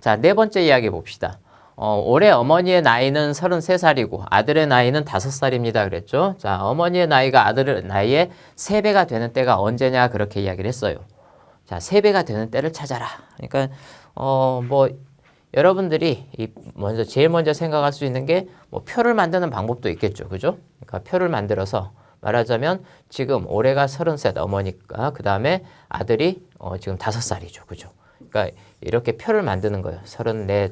자, 네 번째 이야기 봅시다. 어, 올해 어머니의 나이는 33살이고 아들의 나이는 5살입니다. 그랬죠? 자, 어머니의 나이가 아들의 나이의 3배가 되는 때가 언제냐 그렇게 이야기를 했어요. 자, 3배가 되는 때를 찾아라. 그러니까 어, 뭐 여러분들이 이 먼저 제일 먼저 생각할 수 있는 게 뭐 표를 만드는 방법도 있겠죠. 그죠? 그러니까 표를 만들어서 말하자면 지금 올해가 33 어머니가 그다음에 아들이 어, 지금 5살이죠. 그죠? 그러니까 이렇게 표를 만드는 거예요. 34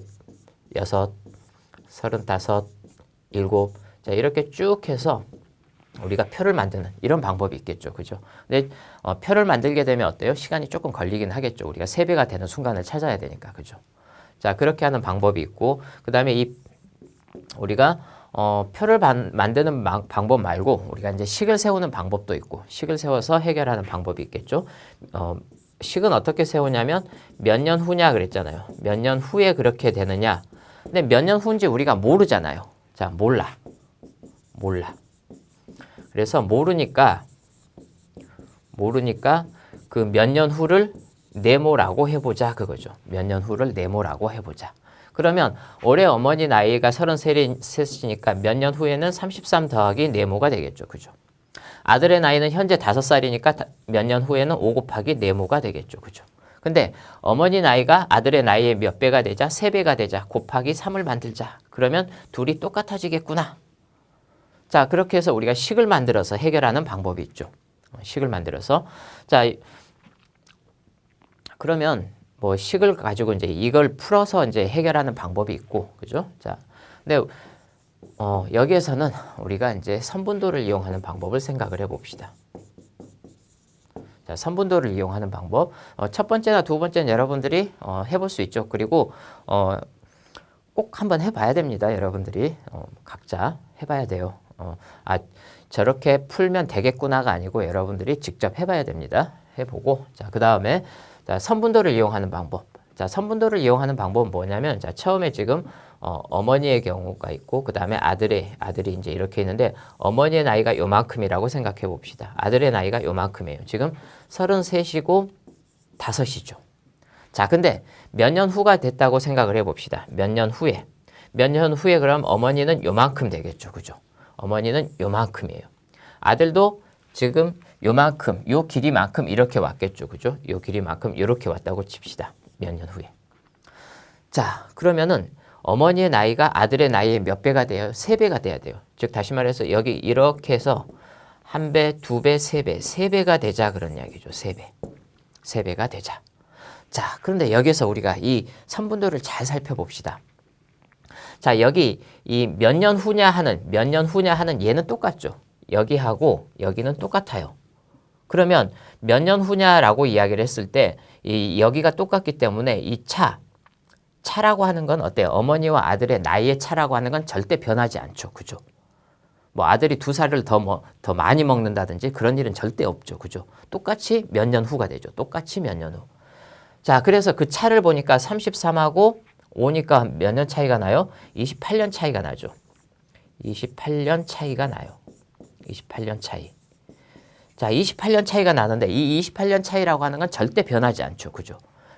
여섯, 서른다섯, 일곱. 자, 이렇게 쭉 해서 우리가 표를 만드는 이런 방법이 있겠죠. 그죠? 근데 어, 표를 만들게 되면 어때요? 시간이 조금 걸리긴 하겠죠. 우리가 세배가 되는 순간을 찾아야 되니까. 그죠? 자, 그렇게 하는 방법이 있고 그 다음에 이 우리가 어, 표를 반, 만드는 마- 방법 말고 우리가 이제 식을 세우는 방법도 있고 식을 세워서 해결하는 방법이 있겠죠. 어, 식은 어떻게 세우냐면 몇 년 후냐 그랬잖아요. 몇 년 후에 그렇게 되느냐. 근데 몇 년 후인지 우리가 모르잖아요. 자, 몰라. 몰라. 그래서 모르니까 모르니까 그 몇 년 후를 네모라고 해보자 그거죠. 몇 년 후를 네모라고 해보자. 그러면 올해 어머니 나이가 33이니까 몇 년 후에는 33 더하기 네모가 되겠죠. 그죠? 아들의 나이는 현재 5살이니까 몇 년 후에는 5 곱하기 네모가 되겠죠. 그죠? 근데 어머니 나이가 아들의 나이의 몇 배가 되자? 세배가 되자. 곱하기 3을 만들자. 그러면 둘이 똑같아지겠구나. 자, 그렇게 해서 우리가 식을 만들어서 해결하는 방법이 있죠. 어, 식을 만들어서. 자, 이- 그러면 뭐 식을 가지고 이제 이걸 풀어서 이제 해결하는 방법이 있고, 그죠? 자, 근데 어, 여기에서는 우리가 이제 선분도를 이용하는 방법을 생각을 해봅시다. 자, 선분도를 이용하는 방법. 어, 첫 번째나 두 번째는 여러분들이 어, 해볼 수 있죠. 그리고 어, 꼭 한번 해봐야 됩니다. 여러분들이 어, 각자 해봐야 돼요. 어, 아 저렇게 풀면 되겠구나가 아니고 여러분들이 직접 해봐야 됩니다. 해보고 자그 다음에 자 선분도를 이용하는 방법. 자 선분도를 이용하는 방법은 뭐냐면 자 처음에 지금 어, 어머니의 경우가 있고 그 다음에 아들의 아들이 이제 이렇게 있는데 어머니의 나이가 요만큼이라고 생각해 봅시다. 아들의 나이가 요만큼이에요. 지금 33이고 5이죠. 자, 근데 몇 년 후가 됐다고 생각을 해 봅시다. 몇 년 후에. 몇 년 후에 그럼 어머니는 요만큼 되겠죠. 그죠? 어머니는 요만큼이에요. 아들도 지금 요만큼, 요 길이만큼 이렇게 왔겠죠. 그죠? 요 길이만큼 이렇게 왔다고 칩시다. 몇 년 후에. 자, 그러면은 어머니의 나이가 아들의 나이의 몇 배가 돼요? 세 배가 돼야 돼요. 즉, 다시 말해서 여기 이렇게 해서 한 배, 두 배, 세 배, 세 배가 되자 그런 이야기죠. 세 배. 세 배가 되자. 자, 그런데 여기서 우리가 이 선분도를 잘 살펴봅시다. 자, 여기 이 몇 년 후냐 하는 몇 년 후냐 하는 얘는 똑같죠. 여기하고 여기는 똑같아요. 그러면 몇 년 후냐라고 이야기를 했을 때 이 여기가 똑같기 때문에 이 차, 차라고 하는 건 어때요? 어머니와 아들의 나이의 차라고 하는 건 절대 변하지 않죠. 그죠? 뭐 아들이 두 살을 더 뭐, 더 많이 먹는다든지 그런 일은 절대 없죠. 그죠? 똑같이 몇 년 후가 되죠. 똑같이 몇 년 후. 자, 그래서 그 차를 보니까 33하고 5니까 몇 년 차이가 나요? 28년 차이가 나죠. 28년 차이가 나요. 28년 차이. 자, 28년 차이가 나는데 이 28년 차이라고 하는 건 절대 변하지 않죠. 그죠?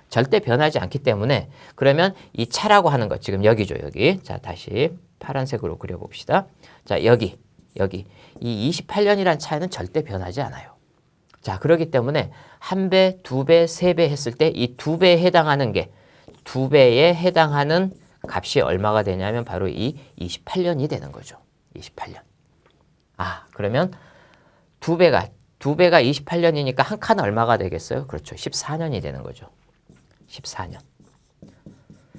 절대 변하지 않기 때문에 그러면 이 차라고 하는 것 지금 여기죠, 여기. 자, 다시 파란색으로 그려 봅시다. 자, 여기. 여기. 이 28년이란 차이는 절대 변하지 않아요. 자, 그렇기 때문에 한 배, 두 배, 세 배 했을 때 이 두 배에 해당하는 게 두 배에 해당하는 값이 얼마가 되냐면 바로 이 28년이 되는 거죠. 28년. 아, 그러면 두 배가 두 배가 28년이니까 한 칸은 얼마가 되겠어요? 그렇죠. 14년이 되는 거죠. 14년.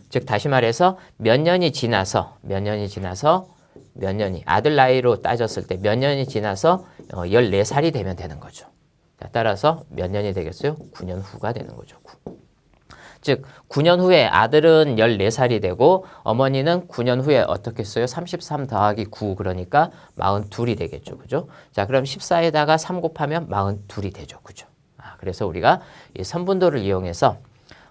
즉 다시 말해서 몇 년이 지나서 몇 년이 지나서 몇 년이 아들 나이로 따졌을 때 몇 년이 지나서 어, 14살이 되면 되는 거죠. 자, 따라서 몇 년이 되겠어요? 9년 후가 되는 거죠. 9. 즉 9년 후에 아들은 14살이 되고 어머니는 9년 후에 어떻게 써요? 33 더하기 9 그러니까 42이 되겠죠. 그죠? 자, 그럼 14에다가 3 곱하면 42이 되죠. 그죠? 아, 그래서 우리가 이 선분도를 이용해서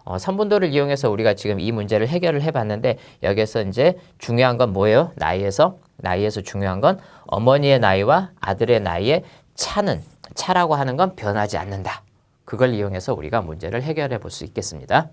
어, 선분도를 이용해서 우리가 지금 이 문제를 해결을 해봤는데 여기서 이제 중요한 건 뭐예요? 나이에서 나이에서 중요한 건 어머니의 나이와 아들의 나이의 차는 차라고 하는 건 변하지 않는다. 그걸 이용해서 우리가 문제를 해결해 볼 수 있겠습니다.